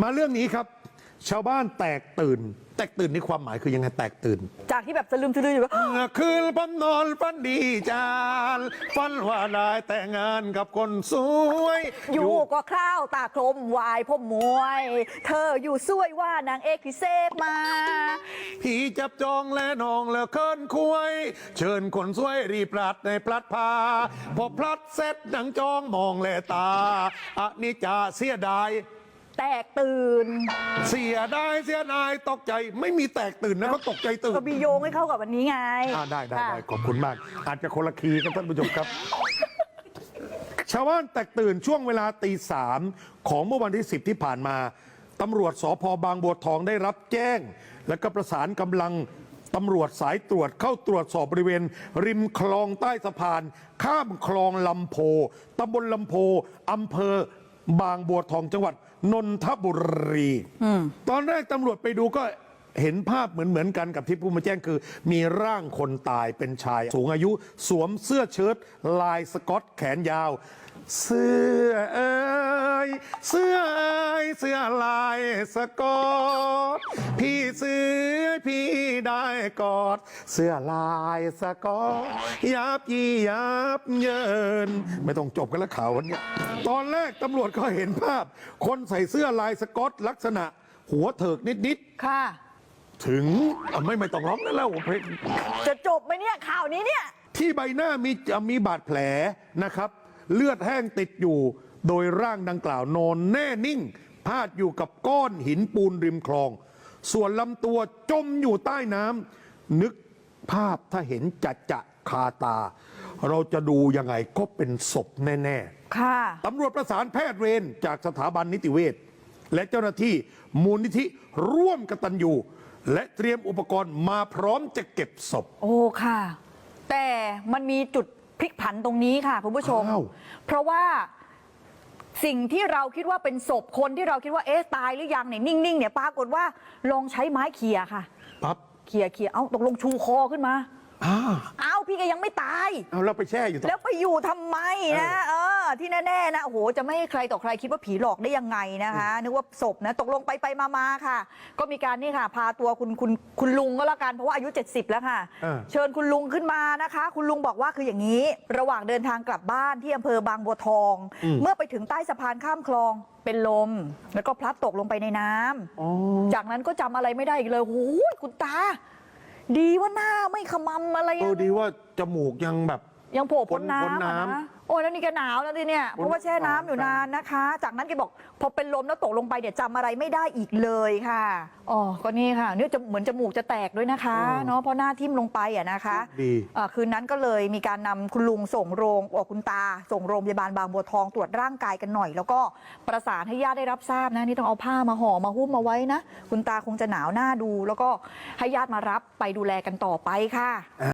มาเรื่องนี้ครับ ชาวบ้านแตกตื่น แตกตื่นนี่ความหมายคือยังไงแตกตื่น จากที่แบบสลืมสลืออยู่ว่าเมื่อคืนผมนอนฝันดีจานฝันว่าได้แต่งงานกับคนสวย อยู่ก็คราวตาคลมวายพ่อมวย เธออยู่สวยว่านางเอกพิเศษมาพี่จับจองและนองแล้วเคินคุย เชิญคนสวยรีบปลัดในพลัดพา พอพลัดเสร็จดังจองมองแลตาอันนี้จะเสียดาย แตกตื่น เสียดายเสียดายตกใจไม่มีแตกตื่นนะเขาตกใจตื่นก็มีโยงให้เข้ากับวันนี้ไงอ่าได้ได้ค่ะได้ขอบคุณมาก อาจจะคนละคีย์ครับท่านผู้ชมครับ ชาวบ้านแตกตื่นช่วงเวลาตีสามของเมื่อวันที่ 10 ที่ผ่านมาตำรวจสพบางบัวทองได้รับแจ้ง และก็ประสานกำลังตำรวจสายตรวจเข้าตรวจสอบบริเวณ ริมคลองใต้สะพาน ข้ามคลองลำโพตำบลลำโพอำเภอ บางบัวทองจังหวัดนนทบุรี ตอนแรกตำรวจไปดูก็ เห็นภาพเหมือนเหมือนๆกันกับที่ผู้มาแจ้งคือ มีร่างคนตายเป็นชาย สูงอายุสวมเสื้อเชิ้ตลายสกอตแขนยาว เสื้อเอ้ยเสื้อเอ้ยเสื้อลายสกอตพี่ซื้อพี่ได้กอด เสื้อลายสกอตยับยี่ยับเยิน ไม่ต้องจบกันแล้วข่าววันเนี้ยตอนแรกตำรวจก็เห็นภาพ คนใส่เสื้อลายสกอตลักษณะ หัวเถิกนิดค่ะ ถึงอะไม่ไม่ต้องร้องนั่นแล้วเพลงจะจบไหมเนี่ยข่าวนี้เนี่ย ที่ใบหน้ามีมีบาดแผลนะครับ เลือดแห้งติดอยู่ โดยร่างดังกล่าวนอนแน่นิ่ง พาดอยู่กับก้อนหินปูนริมคลอง ส่วนลำตัวจมอยู่ใต้น้ำนึกภาพถ้าเห็นจัดจะคาตา เราจะดูยังไงก็เป็นศพแน่ ๆ ค่ะ ตำรวจประสานแพทย์เวรจากสถาบันนิติเวชและเจ้าหน้าที่มูลนิธิร่วมกตัญญู และเตรียมอุปกรณ์มาพร้อมจะเก็บศพ โอ้ค่ะ แต่มันมีจุดพลิกผันตรงนี้ค่ะคุณผู้ชม อ้าว เพราะว่าสิ่งที่เราคิดว่าเป็นศพคนที่เราคิดว่าเอ๊ะตายหรือยังเนี่ยนิ่งๆเนี่ยปรากฏว่าลองใช้ไม้เขี่ยค่ะ ปั๊บเขี่ยเขี่ยเอ้าตกลงชูคอขึ้นมา อ้าเอ้าพี่แกยังไม่ตาย เอาเราไปแช่อยู่ตรง แล้วไปอยู่ทำไมนะ เออ ที่แน่ๆนะโอ้โหจะไม่ให้ใครต่อใครคิดว่าผีหลอกได้ยังไงนะคะนึกว่าศพนะตกลงไปไปมามาค่ะ ก็มีการนี่ค่ะ พาตัวคุณคุณคุณลุงก็แล้วกันเพราะว่าอายุ 70 แล้วค่ะ เออ เชิญคุณลุงขึ้นมานะคะ คุณลุงบอกว่าคืออย่างนี้ ระหว่างเดินทางกลับบ้านที่อำเภอบางบัวทองเมื่อไปถึงใต้สะพานข้ามคลองเป็นลม แล้วก็พลัดตกลงไปในน้ำ อ๋อ จากนั้นก็จำอะไรไม่ได้อีกเลยโอ้ยคุณตา ดีว่าหน้าไม่ขมำอะไรเออดีว่าจมูกยังแบบ ยังโผล่พ้นพ้นน้ำอะน้ำนะโอ้ยแล้วนี่แกหนาวแล้วทีเนี่ยเพราะว่าแช่น้ำอยู่นานนะคะ จากนั้นแกบอกพอเป็นลมแล้วตกลงไปเดี๋ยวจำอะไรไม่ได้อีกเลยค่ะอ๋อก็นี่ค่ะเนี่ยจะเหมือนจมูกจะแตกด้วยนะคะเนาะเพราะหน้าทิ่มลงไปอะนะคะดี อ่าคืนนั้นก็เลยมีการนำคุณลุงส่งโรงออกคุณตา ส่งโรงพยาบาลบางบัวทองตรวจร่างกายกันหน่อย แล้วก็ประสานให้ญาติได้รับทราบนะนี่ต้องเอาผ้ามาห่อมาหุ้มมาไว้นะคุณตาคงจะหนาวหน้าดู แล้วก็ให้ญาติมารับไปดูแลกันต่อไปค่ะ